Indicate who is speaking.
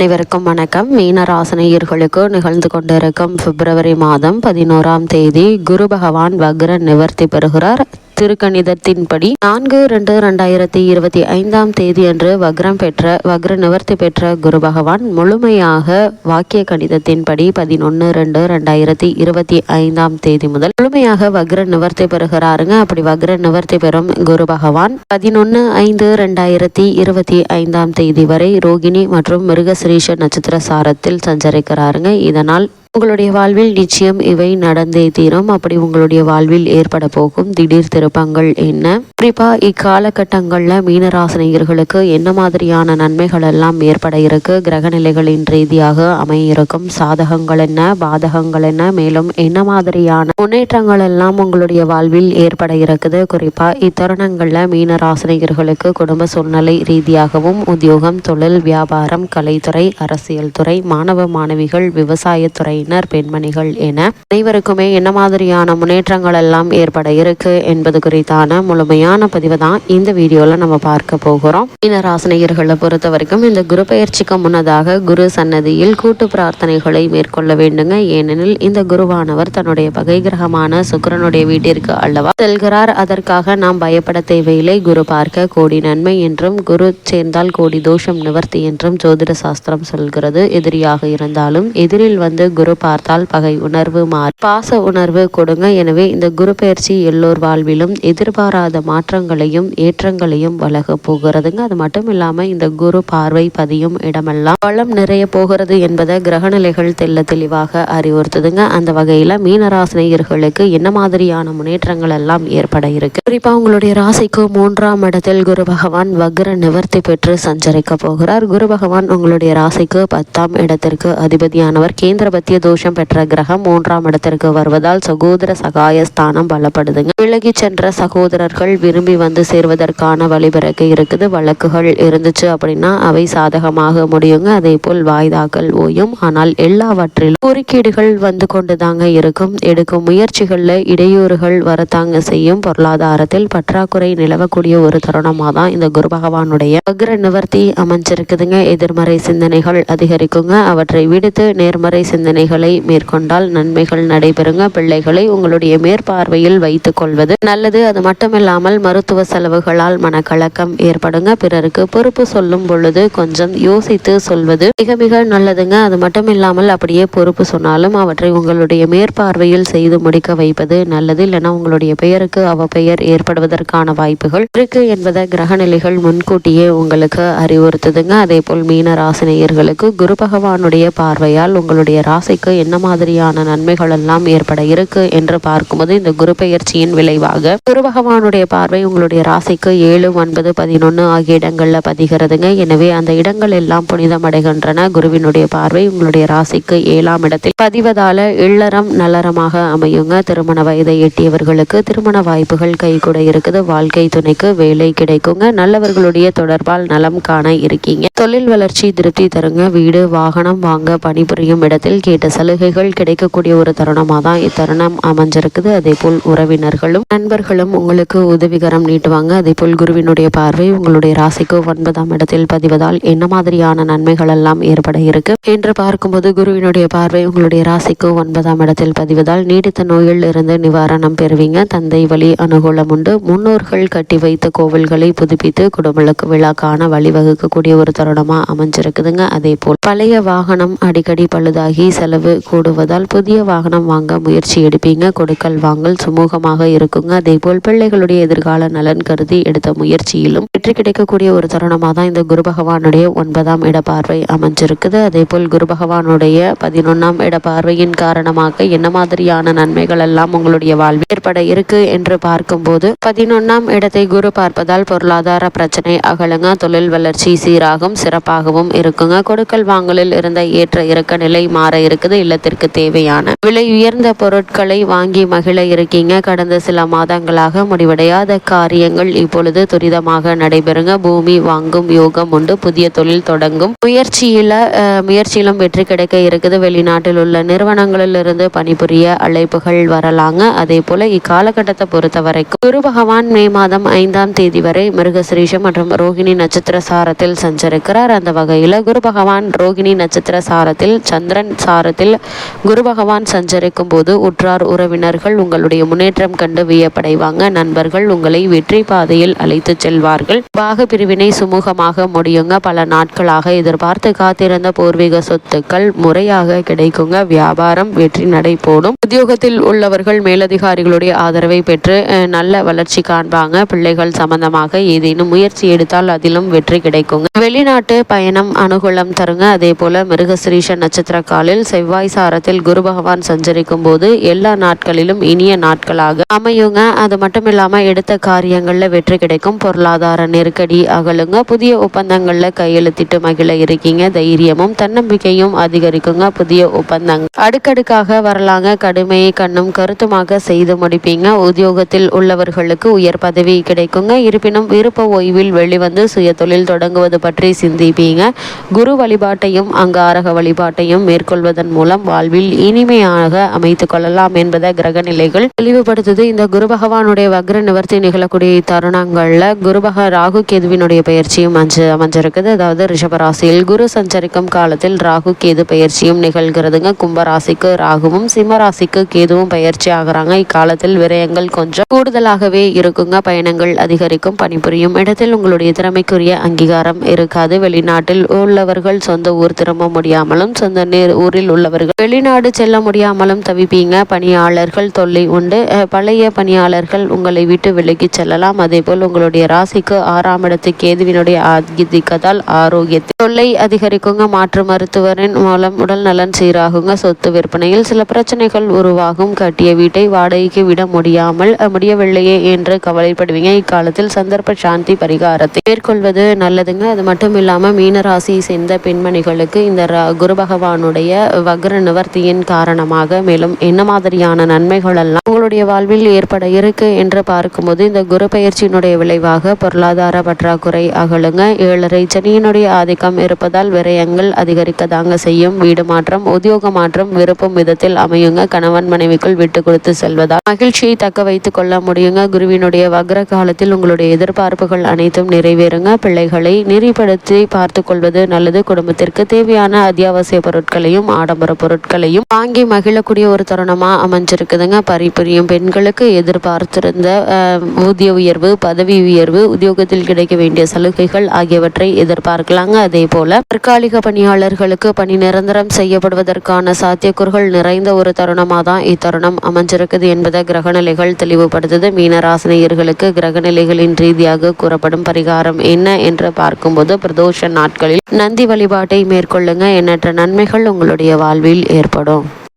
Speaker 1: அனைவருக்கும் வணக்கம். மீனராசனையர்களுக்கு நிகழ்ந்து கொண்டிருக்கும் பிப்ரவரி மாதம் பதினோராம் தேதி குரு பகவான் வக்ர நிவர்த்தி பெறுகிறார். திருக்கணிதத்தின்படி நான்கு ரெண்டு ரெண்டாயிரத்தி இருபத்தி ஐந்தாம் தேதி அன்று வக்ரம் பெற்ற வக்ர நிவர்த்தி பெற்ற குரு பகவான் முழுமையாக வாக்கிய கணிதத்தின்படி பதினொன்று ரெண்டு ரெண்டாயிரத்தி இருபத்தி ஐந்தாம் தேதி முதல் முழுமையாக வக்ர நிவர்த்தி பெறுகிறாருங்க. அப்படி வக்ர நிவர்த்தி பெறும் குரு பகவான் பதினொன்று ஐந்து ரெண்டாயிரத்தி இருபத்தி ஐந்தாம் தேதி வரை ரோகிணி மற்றும் மிருகசிரீஷ நட்சத்திர சாரத்தில் சஞ்சரிக்கிறாருங்க. இதனால் உங்களுடைய வாழ்வில் நிச்சயம் இவை நடந்தே தீரும். அப்படி உங்களுடைய வாழ்வில் ஏற்பட போகும் திடீர் திருப்பங்கள் என்ன? குறிப்பா இக்காலகட்டங்கள்ல மீனராசினியர்களுக்கு என்ன மாதிரியான நன்மைகள் எல்லாம் ஏற்பட இருக்கு? கிரக நிலைகளின் ரீதியாக அமையிருக்கும் சாதகங்கள் என்ன? பாதகங்கள் என்ன? மேலும் என்ன மாதிரியான முன்னேற்றங்கள் எல்லாம் உங்களுடைய வாழ்வில் ஏற்பட இருக்குது? குறிப்பா இத்தருணங்கள்ல மீனராசினியர்களுக்கு குடும்ப சூழ்நிலை ரீதியாகவும் உத்தியோகம் தொழில் வியாபாரம் கலைத்துறை அரசியல் துறை மாணவ மாணவிகள் விவசாயத்துறை துறையினர் பெண்மணிகள் என அனைவருக்குமே என்ன மாதிரியான முன்னேற்றங்கள் எல்லாம் ஏற்பட இருக்கு என்பது குறித்தான முழுமையான பதிவு தான் இந்த வீடியோல நம்ம பார்க்க போகிறோம். இந்த பொறுத்த வரைக்கும் இந்த குரு பயிற்சிக்கு முன்னதாக குரு சன்னதியில் கூட்டு பிரார்த்தனைகளை மேற்கொள்ள வேண்டுங்க. ஏனெனில் இந்த குருவானவர் தன்னுடைய பகை கிரகமான சுக்கரனுடைய வீட்டிற்கு அல்லவா செல்கிறார். அதற்காக நாம் பயப்பட தேவையில்லை. குரு பார்க்க கோடி நன்மை என்றும் குரு சேர்ந்தால் கோடி தோஷம் நிவர்த்தி என்றும் ஜோதிட சாஸ்திரம் சொல்கிறது. எதிரியாக இருந்தாலும் எதிரில் வந்து குரு குரு பார்த்தால் பகை உணர்வு மாறி. பாச உணர்வு கொடுங்க. எனவே இந்த குரு பயிற்சி எல்லோர் வாழ்விலும் எதிர்பாராத மாற்றங்களையும் ஏற்றங்களையும் வழங்க போகிறதுங்க. அது மட்டும் இல்லாம இந்த குரு பார்வை பதியும் இடமெல்லாம் வளம் நிறைய போகிறது என்பதை கிரகநிலைகள் தெல்ல தெளிவாக அறிவுறுத்துதுங்க. அந்த வகையில மீனராசினியர்களுக்கு என்ன மாதிரியான முன்னேற்றங்கள் எல்லாம் ஏற்பட இருக்கு? குறிப்பா உங்களுடைய ராசிக்கு மூன்றாம் இடத்தில் குரு பகவான் வக்ர நிவர்த்தி பெற்று சஞ்சரிக்க போகிறார். குரு பகவான் உங்களுடைய ராசிக்கு பத்தாம் இடத்திற்கு அதிபதியானவர். கேந்திரபத்திய தோஷம் பெற்ற கிரகம் மூன்றாம் இடத்திற்கு வருவதால் சகோதர சகாயஸ்தானம் பலப்படுதுங்க. விலகி சென்ற சகோதரர்கள் விரும்பி வந்து சேர்வதற்கான வழிபிறக்கு இருக்குது வழக்குகள் இருந்துச்சு அப்படின்னா அவை சாதகமாக முடியுங்க. அதே போல் வாய்தாக்கள் ஓயும். ஆனால் எல்லாவற்றிலும் குறுக்கீடுகள் வந்து கொண்டுதாங்க இருக்கும். எடுக்கும் முயற்சிகள்ல இடையூறுகள் வரத்தாங்க செய்யும். பொருளாதாரத்தில் பற்றாக்குறை நிலவக்கூடிய ஒரு தருணமாக தான் இந்த குரு பகவானுடைய அக்ர நிவர்த்தி அமைஞ்சிருக்குதுங்க. எதிர்மறை சிந்தனைகள் அதிகரிக்குங்க. அவற்றை விடுத்து நேர்மறை சிந்தனை பணிகளை மேற்கொண்டால் நன்மைகள் நடைபெறுங்க. பிள்ளைகளை உங்களுடைய மேற்பார்வையில் வைத்துக் கொள்வது நல்லது. அது மட்டுமில்லாமல் மருத்துவ செலவுகளால் மனக்கலக்கம் ஏற்படுங்க. பிறருக்கு பொறுப்பு சொல்லும் பொழுது கொஞ்சம் யோசித்து சொல்வது மிக மிக நல்லதுங்க. அது மட்டும் இல்லாமல் அப்படியே பொறுப்பு சொன்னாலும் அவற்றை உங்களுடைய மேற்பார்வையில் செய்து முடிக்க வைப்பது நல்லது. இல்லைன்னா உங்களுடைய பெயருக்கு அவ பெயர் ஏற்படுவதற்கான வாய்ப்புகள் இருக்கு என்பதை கிரகநிலைகள் முன்கூட்டியே உங்களுக்கு அறிவுறுத்துதுங்க. அதே போல் மீன ராசினியர்களுக்கு குரு பகவானுடைய பார்வையால் உங்களுடைய ராசி ராசிக்கு என்ன மாதிரியான நன்மைகள் எல்லாம் ஏற்பட இருக்கு என்று பார்க்கும்போது இந்த குரு பெயர்ச்சியின் விளைவாக குரு பகவானுடைய பார்வை உங்களுடைய ராசிக்கு ஏழு ஒன்பது பதினொன்னு ஆகிய இடங்கள்ல பதிகிறதுங்க. எனவே அந்த இடங்கள் எல்லாம் புனிதம் அடைகின்றன. குருவினுடைய பார்வை உங்களுடைய ராசிக்கு ஏழாம் இடத்தில் பதிவதால இல்லறம் நல்லறமாக அமையுங்க. திருமண வயதை எட்டியவர்களுக்கு திருமண வாய்ப்புகள் கை கூட இருக்குது. வாழ்க்கை துணைக்கு வேலை கிடைக்குங்க. நல்லவர்களுடைய தொடர்பால் நலம் காண இருக்கீங்க. தொழில் வளர்ச்சி திருப்தி தருங்க. வீடு வாகனம் வாங்க பணிபுரியும் இடத்தில் கேட்ட சலுகைகள் கிடைக்கக்கூடிய ஒரு தருணமாக தான் இத்தருணம் அமைஞ்சிருக்குது. அதே போல் உறவினர்களும் நண்பர்களும் உங்களுக்கு உதவிகரம் நீட்டுவாங்க. அதே போல் குருவினுடைய பார்வை உங்களுடைய ராசிக்கு ஒன்பதாம் இடத்தில் பதிவதால் என்ன மாதிரியான நன்மைகள் எல்லாம் ஏற்பட இருக்கு என்று பார்க்கும்போது குருவினுடைய பார்வை உங்களுடைய ராசிக்கு ஒன்பதாம் இடத்தில் பதிவதால் நீடித்த நோயில் இருந்து நிவாரணம் பெறுவீங்க. தந்தை வழி அனுகூலம் உண்டு. முன்னோர்கள் கட்டி வைத்த கோவில்களை புதுப்பித்து குடும்பலுக்கு விழாக்கான வழிவகுக்கக்கூடிய ஒரு தருணமா அமைஞ்சிருக்குதுங்க. அதே போல் பழைய வாகனம் அடிக்கடி பழுதாகி செலவு செலவு கூடுவதால் புதிய வாகனம் வாங்க முயற்சி எடுப்பீங்க. கொடுக்கல் வாங்கல் சுமூகமாக இருக்குங்க. அதே போல் பிள்ளைகளுடைய எதிர்கால நலன் கருதி எடுத்த முயற்சியிலும் வெற்றி கிடைக்கக்கூடிய ஒரு தருணமாக தான் இந்த குரு பகவானுடைய ஒன்பதாம் இட பார்வை அமைஞ்சிருக்குது. அதே போல் குரு பகவானுடைய பதினொன்னாம் இட பார்வையின் காரணமாக என்ன மாதிரியான நன்மைகள் எல்லாம் உங்களுடைய வாழ்வில் ஏற்பட இருக்கு என்று பார்க்கும்போது பதினொன்னாம் இடத்தை குரு பார்ப்பதால் பொருளாதார பிரச்சனை அகலுங்க. தொழில் வளர்ச்சி சீராகும் சிறப்பாகவும் இருக்குங்க. கொடுக்கல் வாங்கலில் இருந்த ஏற்ற இறக்க நிலை மாற இருக்கு இருக்குது இல்லத்திற்கு தேவையான விலை உயர்ந்த பொருட்களை வாங்கி மகிழ இருக்கீங்க. கடந்த சில மாதங்களாக முடிவடையாத காரியங்கள் இப்பொழுது துரிதமாக நடைபெறுங்க. பூமி வாங்கும் யோகம் உண்டு. புதிய தொழில் தொடங்கும். முயற்சியில முயற்சியிலும் வெற்றி கிடைக்க இருக்குது. வெளிநாட்டில் உள்ள நிறுவனங்களிலிருந்து பணிபுரிய அழைப்புகள் வரலாங்க. அதே போல இக்காலகட்டத்தை பொறுத்த வரைக்கும் குரு பகவான் மே மாதம் ஐந்தாம் தேதி வரை மிருகசிரீஷம் மற்றும் ரோகிணி நட்சத்திர சாரத்தில் சஞ்சரிக்கிறார். அந்த வகையில் குரு பகவான் ரோகிணி நட்சத்திர சாரத்தில் சந்திரன் சாரத்தில் குரு பகவான் சஞ்சரிக்கும் போது உற்றார் உறவினர்கள் உங்களுடைய முன்னேற்றம் கண்டு வியப்படைவாங்க. நண்பர்கள் உங்களை வெற்றி பாதையில் அழைத்து செல்வார்கள். பாக பிரிவினை சுமூகமாக முடியுங்க. பல நாட்களாக எதிர்பார்த்து காத்திருந்த பூர்வீக சொத்துக்கள் முறையாக கிடைக்குங்க. வியாபாரம் வெற்றி நடை போடும். உத்தியோகத்தில் உள்ளவர்கள் மேலதிகாரிகளுடைய ஆதரவை பெற்று நல்ல வளர்ச்சி காண்பாங்க. பிள்ளைகள் சம்பந்தமாக ஏதேனும் முயற்சி எடுத்தால் அதிலும் வெற்றி கிடைக்குங்க. வெளிநாட்டு பயணம் அனுகூலம் தருங்க. அதே போல மிருகசிரீஷ நட்சத்திர காலில் செவ்வாய் சாரத்தில் குரு பகவான் சஞ்சரிக்கும் போது எல்லா நாட்களிலும் இனிய நாட்களாக அமையுங்க. அது மட்டும் இல்லாம எடுத்த காரியங்கள்ல வெற்றி கிடைக்கும். பொருளாதார நெருக்கடி அகலுங்க. புதிய ஒப்பந்தங்கள்ல கையெழுத்திட்டு மகிழ இருக்கீங்க. தைரியமும் தன்னம்பிக்கையும் அதிகரிக்குங்க. புதிய ஒப்பந்தங்கள் அடுக்கடுக்காக வரலாங்க. கடுமையை கண்ணும் கருத்துமாக செய்து முடிப்பீங்க. உத்தியோகத்தில் உள்ளவர்களுக்கு உயர் பதவி கிடைக்குங்க. இருப்பினும் விருப்ப ஓய்வில் வெளிவந்து சுய தொழில் தொடங்குவது பற்றி சிந்திப்பீங்க. குரு வழிபாட்டையும் அங்காரக வழிபாட்டையும் மேற்கொள்வதன் மூலம் வாழ்வில் இனிமையாக அமைத்துக் கொள்ளலாம் என்பதை கிரக நிலைகள் தெளிவுபடுத்துது. இந்த குரு பகவானுடைய வக்ர நிவர்த்தி நிகழக்கூடிய தருணங்கள்ல குரு பக ராகு கேதுவினுடைய பயிற்சியும் அஞ்சு அமைஞ்சிருக்குது. அதாவது ரிஷபராசியில் குரு சஞ்சரிக்கும் காலத்தில் ராகு கேது பயிற்சியும் நிகழ்கிறதுங்க. கும்பராசிக்கு ராகுவும் சிம்மராசிக்கு கேதுவும் பயிற்சி ஆகுறாங்க. இக்காலத்தில் விரயங்கள் கொஞ்சம் கூடுதலாகவே இருக்குங்க. பயணங்கள் அதிகரிக்கும் பணிபுரியும் இடத்தில் உங்களுடைய திறமைக்குரிய அங்கீகாரம் இருக்காது. வெளிநாட்டில் உள்ளவர்கள் சொந்த ஊர் திரும்ப முடியாமலும் சொந்த நேர் ஊரில் உள்ளவர்கள். வெளிநாடு செல்ல முடியாமலும் தவிப்பீங்க. பணியாளர்கள் தொல்லை உண்டு. பழைய பணியாளர்கள் உங்களை விட்டு விலகி செல்லலாம். அதேபோல் உங்களுடைய ராசிக்கு ஆறாம் இடத்து கேதுவினுடைய ஆதிக்கத்தால் ஆரோக்கியத்தில் தொல்லை அதிகரிக்குங்க. மாற்று மருத்துவரின் மூலம் உடல் நலன் சீராகுங்க. சொத்து விற்பனையில் சில பிரச்சனைகள் உருவாகும். கட்டிய வீட்டை வாடகைக்கு விட முடியாமல் முடியவில்லையே என்று கவலைப்படுவீங்க. இக்காலத்தில் சந்தர்ப்ப சாந்தி பரிகாரத்தை மேற்கொள்வது நல்லதுங்க. அது மட்டும் இல்லாமல் மீன ராசியை சேர்ந்த பெண்மணிகளுக்கு இந்த குரு பகவானுடைய வக்ர நிவர்த்தியின் காரணமாக மேலும் என்ன மாதிரியான நன்மைகள் எல்லாம் உங்களுடைய வாழ்வில் ஏற்பட இருக்கு என்று பார்க்கும்போது இந்த குரு பயிற்சியினுடைய விளைவாக பொருளாதார பற்றாக்குறை அகலுங்க. ஏழரை சனியினுடைய ஆதிக்கம் இருப்பதால் விரயங்கள் அதிகரிக்க தாங்க செய்யும். வீடு மாற்றம் உத்தியோக மாற்றம் விருப்பம் விதத்தில் அமையுங்க. கணவன் மனைவிக்குள் விட்டு கொடுத்து செல்வதால் மகிழ்ச்சியை தக்க வைத்துக் கொள்ள முடியுங்க. குருவினுடைய வக்ர காலத்தில் உங்களுடைய எதிர்பார்ப்புகள் அனைத்தும் நிறைவேறுங்க. பிள்ளைகளை நெறிப்படுத்தி பார்த்து கொள்வது நல்லது. குடும்பத்திற்கு தேவையான அத்தியாவசிய பொருட்களையும் ஆடம்பர பொருட்களையும் வாங்கி மகிழக்கூடிய ஒரு தருணமா அமைஞ்சிருக்குதுங்க. பரிபுரியும் பெண்களுக்கு எதிர்பார்த்திருந்த ஊதிய உயர்வு பதவி உயர்வு உத்தியோகத்தில் கிடைக்க வேண்டிய சலுகைகள் ஆகியவற்றை எதிர்பார்க்கலாங்க. அதே போல தற்காலிக பணியாளர்களுக்கு பணி நிரந்தரம் செய்யப்படுவதற்கான சாத்தியக்கூறுகள் நிறைந்த ஒரு தருணமாக தான் இத்தருணம் அமைஞ்சிருக்குது என்பதை கிரகநிலைகள் தெளிவுபடுத்துது. மீனராசினியர்களுக்கு கிரகநிலைகளின் ரீதியாக கூறப்படும் பரிகாரம் என்ன என்று பார்க்கும்போது பிரதோஷ நாட்களில் நந்தி வழிபாட்டை மேற்கொள்ளுங்க. எண்ணற்ற நன்மைகள் உங்களுடைய வாழ்வில் ஏற்படும்.